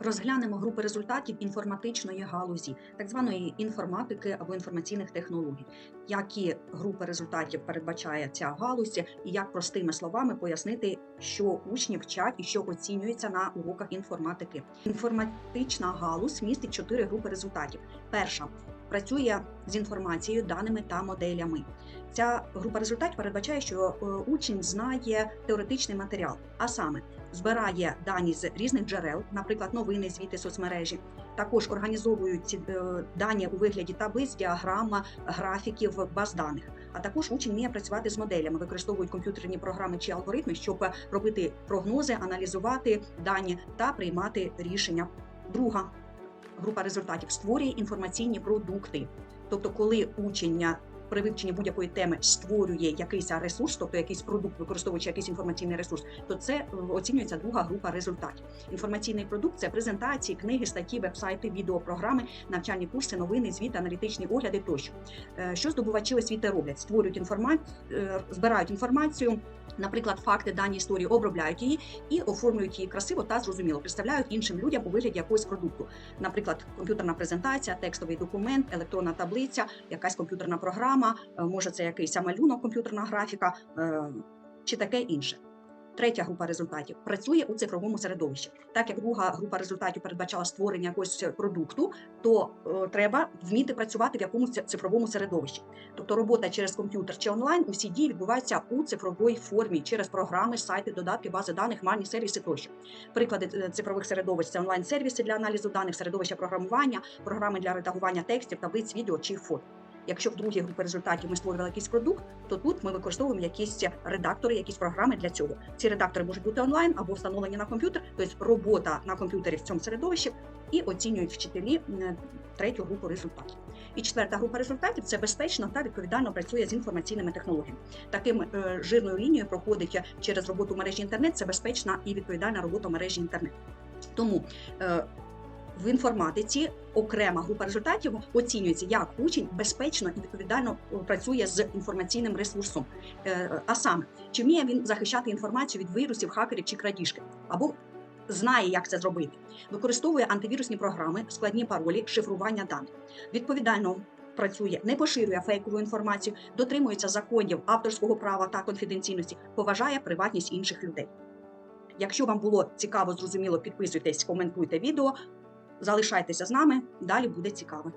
Розглянемо групи результатів інформатичної галузі, так званої інформатики або інформаційних технологій. Які групи результатів передбачає ця галузь, і як простими словами пояснити, що учні вчать і що оцінюється на уроках інформатики. Інформатична галузь містить чотири групи результатів. Перша працює з інформацією, даними та моделями. Ця група результатів передбачає, що е, учень знає теоретичний матеріал, а саме збирає дані з різних джерел, наприклад, новини, звіти, соцмережі. Також організовують ці е, дані у вигляді таблиць, діаграм, графіків, баз даних. А також учень вміє працювати з моделями, використовують комп'ютерні програми чи алгоритми, щоб робити прогнози, аналізувати дані та приймати рішення. Друга група результатів створює інформаційні продукти. Тобто, коли учень при вивченні будь-якої теми створює якийсь ресурс, тобто якийсь продукт, використовуючи якийсь інформаційний ресурс, то це е, оцінюється друга група результатів. Інформаційний продукт це презентації, книги, статті, вебсайти, відеопрограми, навчальні курси, новини, звіти, аналітичні огляди тощо. Е, Що здобувачі освіти роблять? Створюють інформацію, збирають інформацію. Наприклад, факти, дані історії обробляють її і оформлюють її красиво та зрозуміло, представляють іншим людям у вигляді якогось продукту. Наприклад, комп'ютерна презентація, текстовий документ, електронна таблиця, якась комп'ютерна програма, е, може це якийсь малюнок, комп'ютерна графіка е, чи таке інше. Третя група результатів працює у цифровому середовищі. Так як друга група результатів передбачала створення якогось продукту, то е, треба вміти працювати в якомусь цифровому середовищі. Тобто робота через комп'ютер чи онлайн, усі дії відбуваються у цифровій формі через програми, сайти, додатки, бази даних, хмарні сервіси тощо. Приклади е, цифрових середовищ це онлайн-сервіси для аналізу даних, середовища програмування, програми для редагування текстів, таблиць, відео чи фото. Якщо в другій групі результатів ми створювали якийсь продукт, то тут ми використовуємо якісь редактори, якісь програми для цього. Ці редактори можуть бути онлайн або встановлені на комп'ютер, тобто робота на комп'ютері в цьому середовищі і оцінюють вчителі третю групу результатів. І четверта група результатів це безпечно та відповідально працює з інформаційними технологіями. Таким е, жирною лінією проходить через роботу мережі інтернет. Це безпечна і відповідальна робота мережі інтернет. Тому е, в інформатиці окрема група результатів оцінюється, як учень безпечно і відповідально е, працює з інформаційним ресурсом. Е, А саме, чи вміє він захищати інформацію від вірусів, хакерів чи крадіжки, або знає, як це зробити, використовує антивірусні програми, складні паролі, шифрування даних. Відповідально працює, не поширює фейкову інформацію, дотримується законів авторського права та конфіденційності, поважає приватність інших людей. Якщо вам було цікаво, зрозуміло, підписуйтесь, коментуйте відео. Залишайтеся з нами, далі буде цікаво.